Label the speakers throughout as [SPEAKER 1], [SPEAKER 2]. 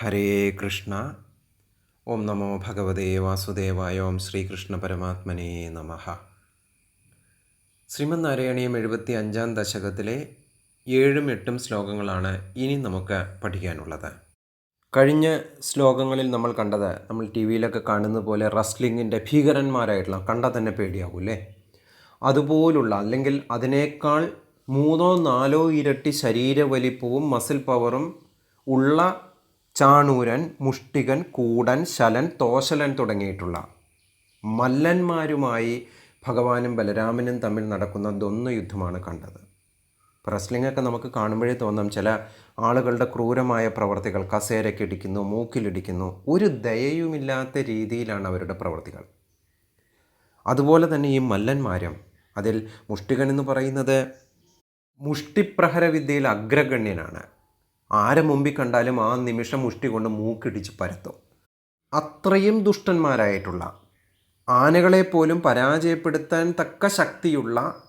[SPEAKER 1] ഹരേ കൃഷ്ണ. ഓം നമോ ഭഗവതേ വാസുദേവായ ഓം ശ്രീകൃഷ്ണ പരമാത്മനേ നമ. ശ്രീമന്നാരായണീയം എഴുപത്തി അഞ്ചാം ദശകത്തിലെ ഏഴും എട്ടും ശ്ലോകങ്ങളാണ് ഇനി നമുക്ക് പഠിക്കാനുള്ളത്. കഴിഞ്ഞ ശ്ലോകങ്ങളിൽ നമ്മൾ കണ്ടത് നമ്മൾ ടി വിയിലൊക്കെ കാണുന്ന പോലെ റസ്ലിങ്ങിന്റെ ഭീകരന്മാരായിട്ടുള്ള കണ്ടാൽ തന്നെ പേടിയാകൂല്ലേ അതുപോലുള്ള അല്ലെങ്കിൽ അതിനേക്കാൾ മൂന്നോ നാലോ ഇരട്ടി ശരീരവലിപ്പവും മസിൽ പവറും ഉള്ള ചാണൂരൻ മുഷ്ടികൻ കൂടൻ ശലൻ തോശലൻ തുടങ്ങിയിട്ടുള്ള മല്ലന്മാരുമായി ഭഗവാനും ബലരാമനും തമ്മിൽ നടക്കുന്ന ദ്വന്ദ്വ യുദ്ധമാണ് കണ്ടത്. റെസ്ലിംഗൊക്കെ നമുക്ക് കാണുമ്പോഴേ തോന്നാം ചില ആളുകളുടെ ക്രൂരമായ പ്രവർത്തികൾ കസേരക്കിടിക്കുന്നു മൂക്കിലിടിക്കുന്നു ഒരു ദയയുമില്ലാത്ത രീതിയിലാണ് അവരുടെ പ്രവർത്തികൾ. അതുപോലെ തന്നെ ഈ മല്ലന്മാരും അതിൽ മുഷ്ടികൻ എന്ന് പറയുന്നത് മുഷ്ടിപ്രഹരവിദ്യയിൽ അഗ്രഗണ്യനാണ്. ആരെ മുമ്പിൽ കണ്ടാലും ആ നിമിഷം മുഷ്ടി കൊണ്ട് മൂക്കിടിച്ച് പരത്തും. അത്രയും ദുഷ്ടന്മാരായിട്ടുള്ള ആനകളെ പോലും പരാജയപ്പെടുത്താൻ തക്ക ശക്തിയുള്ള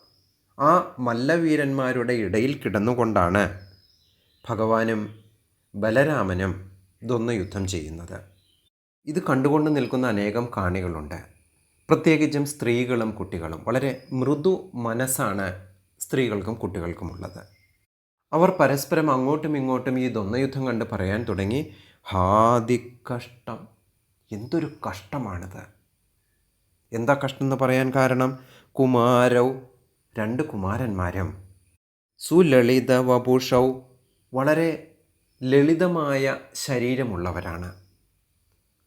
[SPEAKER 1] ആ മല്ലവീരന്മാരുടെ ഇടയിൽ കിടന്നുകൊണ്ടാണ് ഭഗവാനും ബലരാമനും ഇതൊന്ന് യുദ്ധം ചെയ്യുന്നത്. ഇത് കണ്ടുകൊണ്ട് നിൽക്കുന്ന അനേകം കാണികളുണ്ട്. പ്രത്യേകിച്ചും സ്ത്രീകളും കുട്ടികളും. വളരെ മൃദു മനസ്സാണ് സ്ത്രീകൾക്കും കുട്ടികൾക്കുമുള്ളത് അവർ പരസ്പരം അങ്ങോട്ടും ഇങ്ങോട്ടും ഈ ദ്വന്ദ്വയുദ്ധം കണ്ട് പറയാൻ തുടങ്ങി. ഹാദി കഷ്ടം. എന്തൊരു കഷ്ടമാണിത്. എന്താ കഷ്ടം എന്ന് പറയാൻ കാരണം? കുമാരൗ രണ്ട് കുമാരന്മാരും. സുലളിത വപുഷൗ വളരെ ലളിതമായ ശരീരമുള്ളവരാണ്.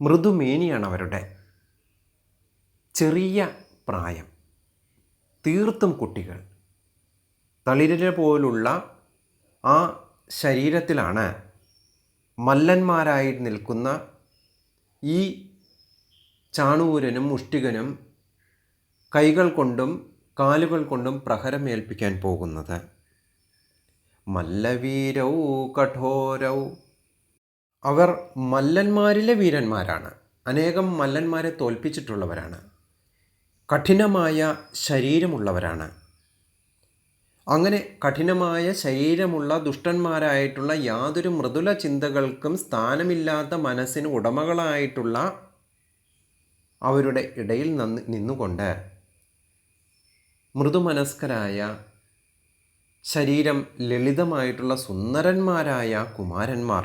[SPEAKER 1] മൃദുമേനിയാണ് അവരുടെ ചെറിയ പ്രായം. തീർത്തും കുട്ടികൾ. തളിരെ പോലുള്ള ആ ശരീരത്തിലാണ് മല്ലന്മാരായി നിൽക്കുന്ന ഈ ചാണൂരനും മുഷ്ടികനും കൈകൾ കൊണ്ടും കാലുകൾ കൊണ്ടും പ്രഹരമേൽപ്പിക്കാൻ പോകുന്നത്. മല്ലവീരൗ കഠോരൗ. അവർ മല്ലന്മാരിലെ വീരന്മാരാണ്. അനേകം മല്ലന്മാരെ തോൽപ്പിച്ചിട്ടുള്ളവരാണ്. കഠിനമായ ശരീരമുള്ളവരാണ്. അങ്ങനെ കഠിനമായ ശരീരമുള്ള ദുഷ്ടന്മാരായിട്ടുള്ള യാതൊരു മൃദുല ചിന്തകൾക്കും സ്ഥാനമില്ലാത്ത മനസ്സിന് ഉടമകളായിട്ടുള്ള അവരുടെ ഇടയിൽ നിന്ന് നിന്നുകൊണ്ട് മൃദുമനസ്കരായ ശരീരം ലളിതമായിട്ടുള്ള സുന്ദരന്മാരായ കുമാരന്മാർ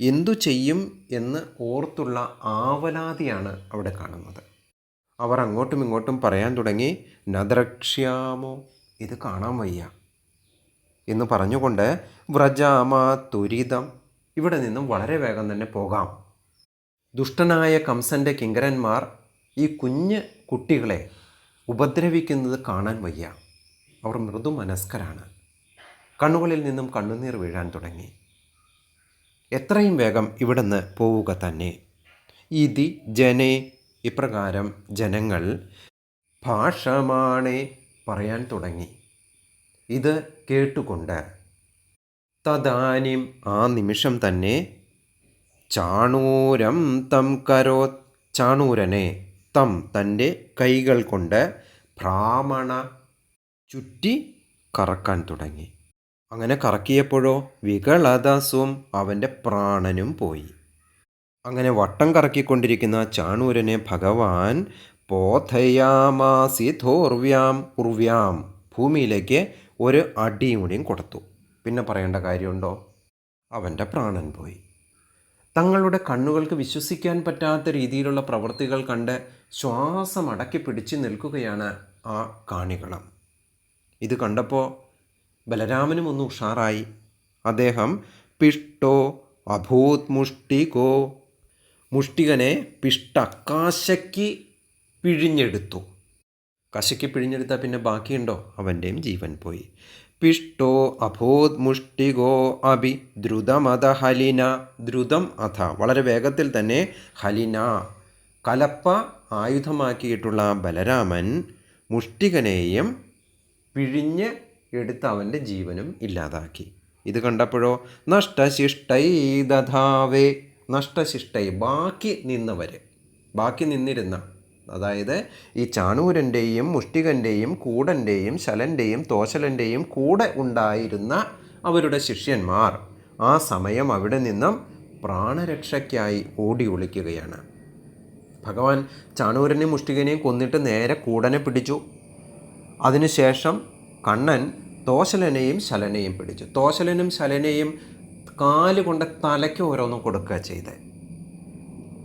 [SPEAKER 1] എന്തു ചെയ്യും എന്ന് ഓർത്തുള്ള ആവലാതിയാണ് അവിടെ കാണുന്നത്. അവർ അങ്ങോട്ടും ഇങ്ങോട്ടും പറയാൻ തുടങ്ങി നദ്രക്ഷ്യാമോ? ഇത് കാണാൻ വയ്യ. എന്ന് പറഞ്ഞുകൊണ്ട് വ്രജാമ തുരിതം ഇവിടെ നിന്നും വളരെ വേഗം തന്നെ പോകാം. ദുഷ്ടനായ കംസന്റെ കിങ്കരന്മാർ ഈ കുഞ്ഞ് കുട്ടികളെ ഉപദ്രവിക്കുന്നത് കാണാൻ വയ്യ. അവർ മൃദു മനസ്കരാണ് കണ്ണുകളിൽ നിന്നും കണ്ണുനീർ വീഴാൻ തുടങ്ങി. എത്രയും വേഗം ഇവിടുന്ന് പോവുക തന്നെ. ഇതി ജനേ ഇപ്രകാരം ജനങ്ങൾ ഭാഷമാണേ പറയാൻ തുടങ്ങി. ഇത് കേട്ടുകൊണ്ട് തദാനിം ആ നിമിഷം തന്നെ ചാണൂരം തം കരോ ചാണൂരനെ തം തന്റെ കൈകൾ കൊണ്ട് ഭ്രാമണ ചുറ്റി കറക്കാൻ തുടങ്ങി. അങ്ങനെ കറക്കിയപ്പോഴോ വികളദസും അവന്റെ പ്രാണനും പോയി. അങ്ങനെ വട്ടം കറക്കിക്കൊണ്ടിരിക്കുന്ന ചാണൂരനെ ഭഗവാൻ പോഥയാമാസി ധോർവ്യാം ഉർവ്യാം ഭൂമിയിലേക്ക് ഒരു അടിയും കൂടിയും കൊടുത്തു. പിന്നെ പറയേണ്ട കാര്യമുണ്ടോ? അവന്റെ പ്രാണൻ പോയി. തങ്ങളുടെ കണ്ണുകൾക്ക് വിശ്വസിക്കാൻ പറ്റാത്ത രീതിയിലുള്ള പ്രവൃത്തികൾ കണ്ട് ശ്വാസം അടക്കി പിടിച്ചു നിൽക്കുകയാണ് ആ കാണികളം. ഇത് കണ്ടപ്പോൾ ബലരാമനും ഒന്ന് ഉഷാറായി. അദ്ദേഹം പിഷ്ടോ അഭൂത് മുഷ്ടികോ? മുഷ്ടികനെ പിഷ്ടക്കാശയ്ക്ക് പിഴിഞ്ഞെടുത്തു. കശയ്ക്ക് പിഴിഞ്ഞെടുത്താൽ പിന്നെ ബാക്കിയുണ്ടോ? അവന്റെയും ജീവൻ പോയി. പിഷ്ടോ അഭൂത് മുഷ്ടികോ അഭി ദ്രുതമത ഹലിന. ദ്രുതം അഥ. വളരെ വേഗത്തിൽ തന്നെ ഹലിന. കലപ്പ ആയുധമാക്കിയിട്ടുള്ള ബലരാമൻ മുഷ്ടികനെയും പിഴിഞ്ഞ് എടുത്ത് അവന്റെ ജീവനും ഇല്ലാതാക്കി. ഇത് കണ്ടപ്പോഴോ നഷ്ടശിഷ്ടൈ ദധാവേ നഷ്ടശിഷ്ടൈ. ബാക്കി നിന്നവർ ബാക്കി നിന്നിരുന്ന അതായത് ഈ ചാണൂരന്റെയും മുഷ്ടികന്റെയും കൂടന്റെയും ശലന്റെയും തോശലന്റെയും കൂടെ ഉണ്ടായിരുന്ന അവരുടെ ശിഷ്യന്മാർ ആ സമയം അവിടെ നിന്നും പ്രാണരക്ഷയ്ക്കായി ഓടി ഒളിക്കുകയാണ്. ഭഗവാൻ ചാണൂരനെയും മുഷ്ടികനെയും കൊന്നിട്ട് നേരെ കൂടനെ പിടിച്ചു. അതിനുശേഷം കണ്ണൻ തോശലനെയും ശലനെയും പിടിച്ചു. തോശലനും ശലനെയും കാലുകൊണ്ട് തലയ്ക്ക് ഓരോന്നും കൊടുക്കുക ചെയ്ത്.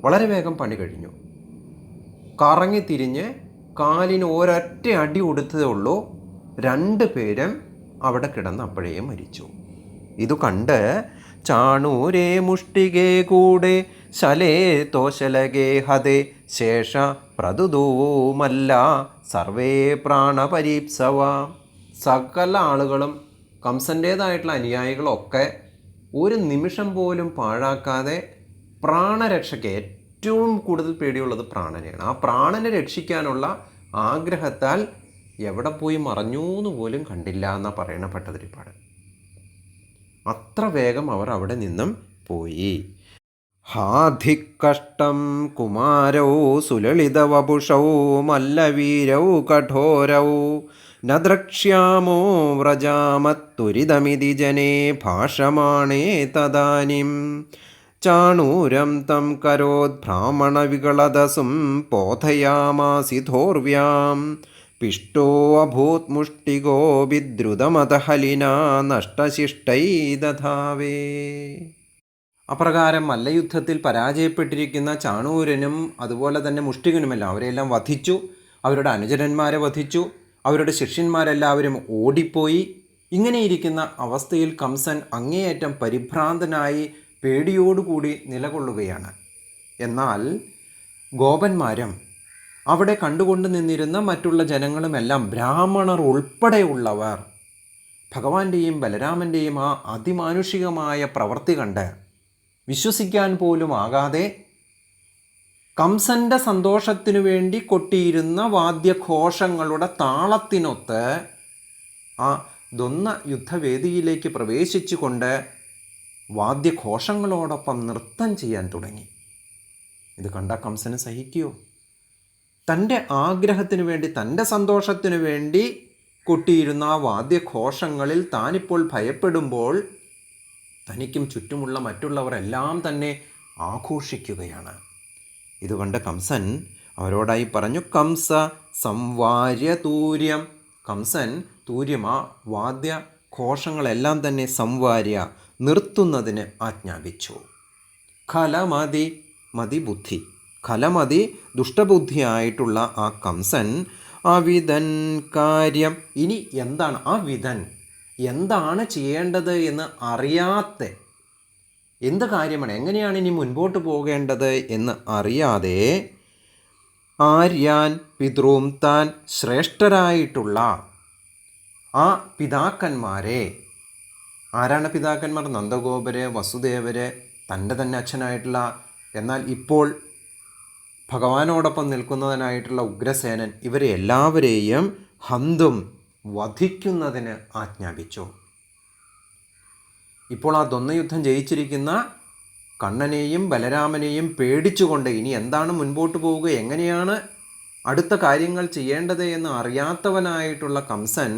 [SPEAKER 1] വളരെ വേഗം പണി കഴിഞ്ഞു. കറങ്ങി തിരിഞ്ഞ് കാലിന് ഒരൊറ്റ അടി കൊടുത്തതേ ഉള്ളൂ. രണ്ട് പേരും അവിടെ കിടന്ന് അപ്പോഴേ മരിച്ചു. ഇത് കണ്ട് ചാണൂരേ മുഷ്ടികേ കൂടെ ശലേ തോശലകേ ഹതേ ശേഷ പ്രതുതൂമല്ല സർവേ പ്രാണപരീപ്സവ. സകല ആളുകളും കംസന്റേതായിട്ടുള്ള അനുയായികളൊക്കെ ഒരു നിമിഷം പോലും പാഴാക്കാതെ പ്രാണരക്ഷയ്ക്ക് ഏറ്റവും കൂടുതൽ പേടിയുള്ളത് പ്രാണനെയാണ്. ആ പ്രാണനെ രക്ഷിക്കാനുള്ള ആഗ്രഹത്താൽ എവിടെ പോയി മറഞ്ഞു എന്ന് പോലും കണ്ടില്ല എന്നാണ് പറയണ ഭട്ടതിരിപ്പാട്. അത്ര വേഗം അവർ അവിടെ നിന്നും പോയി. ഹാധിക്കഷ്ടം കുമാരൗ സുലളിതവപുഷൗ മല്ലവീരൗ കഠോരൗ നദ്രക്ഷ്യാമോ ദ്രക്ഷ്യാമോ വ്രജാമത്തുരിതമിതി ജനേ ഭാഷമാണേ തദാനിം ചാണൂരം തം കരോത് ധോർവ്യാം. പിഷ്ടോ അഭൂത് മുഷ്ടികോ വിദ്രുതമതഹലിന നഷ്ടശിഷ്ടൈ ദധാവേ അപ്രകാരം മല്ലയുദ്ധത്തിൽ പരാജയപ്പെട്ടിരിക്കുന്ന ചാണൂരനും അതുപോലെ തന്നെ മുഷ്ടികനുമെല്ലാം അവരെല്ലാം വധിച്ചു. അവരുടെ അനുചരന്മാരെ വധിച്ചു. അവരുടെ ശിഷ്യന്മാരെല്ലാവരും ഓടിപ്പോയി. ഇങ്ങനെയിരിക്കുന്ന അവസ്ഥയിൽ കംസൻ അങ്ങേയറ്റം പരിഭ്രാന്തനായി പേടിയോടുകൂടി നിലകൊള്ളുകയാണ്. എന്നാൽ ഗോപന്മാരും അവിടെ കണ്ടുകൊണ്ട് നിന്നിരുന്ന മറ്റുള്ള ജനങ്ങളുമെല്ലാം ബ്രാഹ്മണർ ഉൾപ്പെടെയുള്ളവർ. ഭഗവാന്റെയും ബലരാമന്റെയും ആ അതിമാനുഷികമായ പ്രവൃത്തി കണ്ട് വിശ്വസിക്കാൻ പോലും ആകാതെ കംസന്റെ സന്തോഷത്തിനു വേണ്ടി കൊട്ടിയിരുന്ന വാദ്യഘോഷങ്ങളുടെ താളത്തിനൊത്ത് ആ ദ്വന്ന യുദ്ധവേദിയിലേക്ക് പ്രവേശിച്ചുകൊണ്ട് വാദ്യഘോഷങ്ങളോടൊപ്പം നൃത്തം ചെയ്യാൻ തുടങ്ങി. ഇത് കണ്ട കംസന് സഹിക്കുമോ തന്റെ ആഗ്രഹത്തിനു വേണ്ടി തന്റെ സന്തോഷത്തിനു വേണ്ടി കൊട്ടിയിരുന്ന ആ വാദ്യഘോഷങ്ങളിൽ താനിപ്പോൾ ഭയപ്പെടുമ്പോൾ തനിക്കും ചുറ്റുമുള്ള മറ്റുള്ളവരെല്ലാം തന്നെ ആഘോഷിക്കുകയാണ്. ഇതുകൊണ്ട് കംസൻ അവരോടായി പറഞ്ഞു കംസ സംവാര്യ തൂര്യം. കംസൻ തൂര്യം ആ വാദ്യ ഘോഷങ്ങളെല്ലാം തന്നെ സംവാര്യ നിർത്തുന്നതിന് ആജ്ഞാപിച്ചു. ഖലമതി മതി ബുദ്ധി. ഖലമതി ദുഷ്ടബുദ്ധിയായിട്ടുള്ള ആ കംസൻ അവിധൻ കാര്യം ഇനി എന്താണ്? ആ വിധൻ എന്താണ് ചെയ്യേണ്ടത് എന്ന് അറിയാത്ത എന്ത് കാര്യമാണ്? എങ്ങനെയാണ് ഇനി മുൻപോട്ട് പോകേണ്ടത് എന്ന് അറിയാതെ ആര്യാൻ പിതൃം താൻ ശ്രേഷ്ഠരായിട്ടുള്ള ആ പിതാക്കന്മാരെ ആരാണ് പിതാക്കന്മാർ? നന്ദഗോപരെ വസുദേവരെ തന്റെ തന്നെ അച്ഛനായിട്ടുള്ള എന്നാൽ ഇപ്പോൾ ഭഗവാനോടൊപ്പം നിൽക്കുന്നതിനായിട്ടുള്ള ഉഗ്രസേനൻ ഇവരെ എല്ലാവരെയും ഹന്തും വധിക്കുന്നതിന് ആജ്ഞാപിച്ചു. ഇപ്പോൾ ആ ദ്വന്ദ്യുദ്ധം ജയിച്ചിരിക്കുന്ന കണ്ണനെയും ബലരാമനെയും പേടിച്ചുകൊണ്ട് ഇനി എന്താണ് മുൻപോട്ട് പോവുക? എങ്ങനെയാണ് അടുത്ത കാര്യങ്ങൾ ചെയ്യേണ്ടത് എന്ന് അറിയാത്തവനായിട്ടുള്ള കംസൻ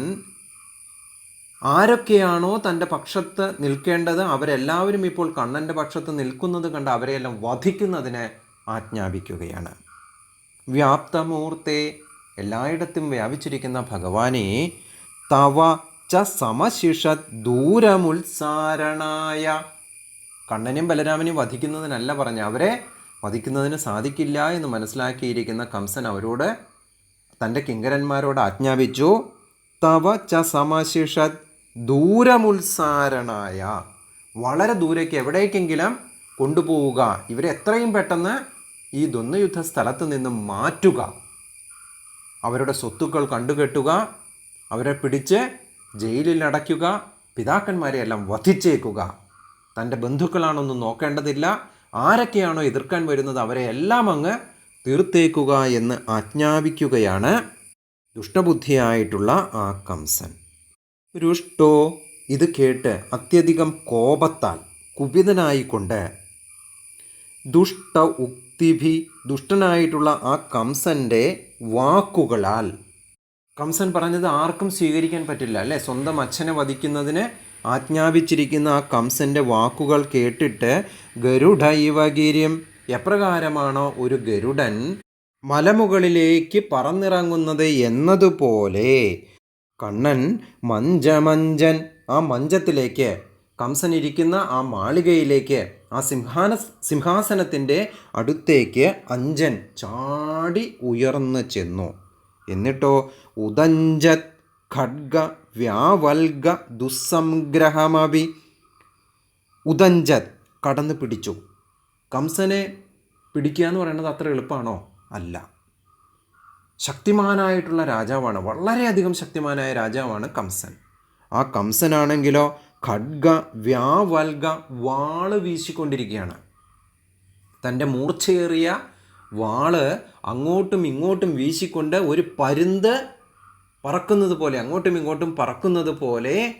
[SPEAKER 1] ആരൊക്കെയാണോ തന്റെ പക്ഷത്ത് നിൽക്കേണ്ടത് അവരെല്ലാവരും ഇപ്പോൾ കണ്ണന്റെ പക്ഷത്ത് നിൽക്കുന്നത് കണ്ട് അവരെയെല്ലാം വധിക്കുന്നതിനെ ആജ്ഞാപിക്കുകയാണ്. വ്യാപ്തമൂർത്തെ എല്ലായിടത്തും വ്യാപിച്ചിരിക്കുന്ന ഭഗവാനെ തവ ച സമശിഷ ദൂരമുത്സാരണായ. കണ്ണനെയും ബലരാമനെയും വധിക്കുന്നതിനല്ല പറഞ്ഞ അവരെ വധിക്കുന്നതിന് സാധിക്കില്ല എന്ന് മനസ്സിലാക്കിയിരിക്കുന്ന കംസൻ അവരോട് തന്റെ കിങ്കരന്മാരോട് ആജ്ഞാപിച്ചു. തവ ച സമശിഷത് ദൂരമുത്സാരണായ വളരെ ദൂരേക്ക് എവിടേക്കെങ്കിലും കൊണ്ടുപോവുക. ഇവരെ എത്രയും പെട്ടെന്ന് ഈ ദ്വന്ദ്യുദ്ധ സ്ഥലത്ത് നിന്നും മാറ്റുക. അവരുടെ സ്വത്തുക്കൾ കണ്ടുകെട്ടുക. അവരെ പിടിച്ച് ജയിലിൽ അടയ്ക്കുക. പിതാക്കന്മാരെ എല്ലാം വധിച്ചേക്കുക. തന്റെ ബന്ധുക്കളാണൊന്നും നോക്കേണ്ടതില്ല. ആരൊക്കെയാണോ എതിർക്കാൻ വരുന്നത് അവരെ എല്ലാം അങ്ങ് തീർത്തേക്കുക എന്ന് ആജ്ഞാപിക്കുകയാണ് ദുഷ്ടബുദ്ധിയായിട്ടുള്ള ആ കംസൻ. രുഷ്ടോ. ഇത് കേട്ട് അത്യധികം കോപത്താൽ കുപിതനായിക്കൊണ്ട് ദുഷ്ട ഉക്തിഭി ദുഷ്ടനായിട്ടുള്ള ആ കംസന്റെ വാക്കുകളാൽ. കംസൻ പറഞ്ഞത് ആർക്കും സ്വീകരിക്കാൻ പറ്റില്ല അല്ലേ? സ്വന്തം അച്ഛനെ വധിക്കുന്നതിന് ആജ്ഞാപിച്ചിരിക്കുന്ന ആ കംസന്റെ വാക്കുകൾ കേട്ടിട്ട് ഗരുഡൈവഗിരിം എപ്രകാരമാണോ ഒരു ഗരുഡൻ മലമുകളിലേക്ക് പറന്നിറങ്ങുന്നത് എന്നതുപോലെ കണ്ണൻ മഞ്ചമഞ്ചൻ. ആ മഞ്ചത്തിലേക്ക് കംസൻ ഇരിക്കുന്ന ആ മാളികയിലേക്ക് ആ സിംഹാന സിംഹാസനത്തിന്റെ അടുത്തേക്ക് അഞ്ചൻ ചാടി ഉയർന്നു ചെന്നു. എന്നിട്ടോ ഉദഞ്ചത് ഖഡ്ഗ വ്യാവൽഗ ദുസ്സംഗ്രഹമഭി ഉദഞ്ചത് കടന്നു പിടിച്ചു. കംസനെ പിടിക്കുക എന്ന് പറയുന്നത് അത്ര എളുപ്പമാണോ? അല്ല. ശക്തിമാനായിട്ടുള്ള രാജാവാണ് വളരെയധികം ശക്തിമാനായ രാജാവാണ് കംസൻ. ആ കംസനാണെങ്കിലോ ഖഡ്ഗ വ്യാവൽഗ വാൾ വീശിക്കൊണ്ടിരിക്കുകയാണ്. തന്റെ മൂർച്ചയേറിയ വാൾ അങ്ങോട്ടും ഇങ്ങോട്ടും വീശിക്കൊണ്ട് ഒരു പരുന്ത് പറക്കുന്നത് പോലെ അങ്ങോട്ടും ഇങ്ങോട്ടും പറക്കുന്നത് പോലെ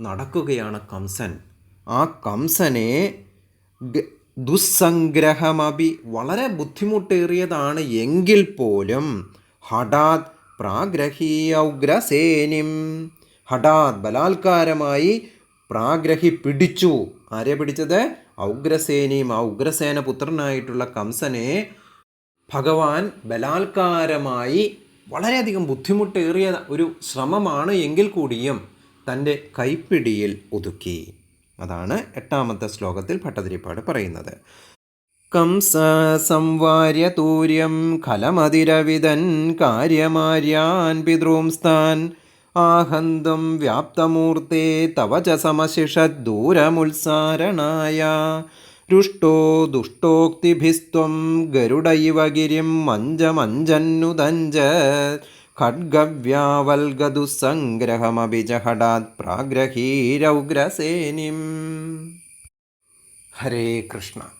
[SPEAKER 1] നടക്കുകയാണ് കംസൻ. ആ കംസനെ ദുസ്സംഗ്രഹമഭി വളരെ ബുദ്ധിമുട്ടേറിയതാണ് എങ്കിൽ പോലും ഹഠാത് പ്രാഗ്രഹീയ ഉഗ്രസേനിം ഹഠാത് ബലാത്കാരമായി പ്രാഗ്രഹി പിടിച്ചു ആരെ പിടിച്ചത്? ഔഗ്രസേനിയും ആ ഉഗ്രസേന പുത്രനായിട്ടുള്ള കംസനെ ഭഗവാൻ ബലാത്കാരമായി വളരെയധികം ബുദ്ധിമുട്ടേറിയ ഒരു ശ്രമമാണ് എങ്കിൽ കൂടിയും തന്റെ കൈപ്പിടിയിൽ ഒതുക്കി. അതാണ് എട്ടാമത്തെ ശ്ലോകത്തിൽ ഭട്ടതിരിപ്പാട് പറയുന്നത്. കംസ സംവാര്യ തൂര്യം ഖലമതിരവിതൻ കാര്യമാര്യാൻ പിതൃംസ്ഥാൻ ആഹന്തം വ്യാപ്തമൂർത്തേ തവ ച സമശിഷദ്ദൂരമുത്സാരണായ രുഷ്ടോ ദുഷ്ടോക്തിഭിസ്ത്വം ഗരുഡൈവ ഗിരിം മഞ്ചമഞ്ചന്നുദഞ്ച ഖഡ്ഗവ്യാവൽഗദുസംഗ്രഹമഭിജഹടാത് പ്രാഗ്രഹീരൗഗ്രസേനിം. ഹരേ കൃഷ്ണ.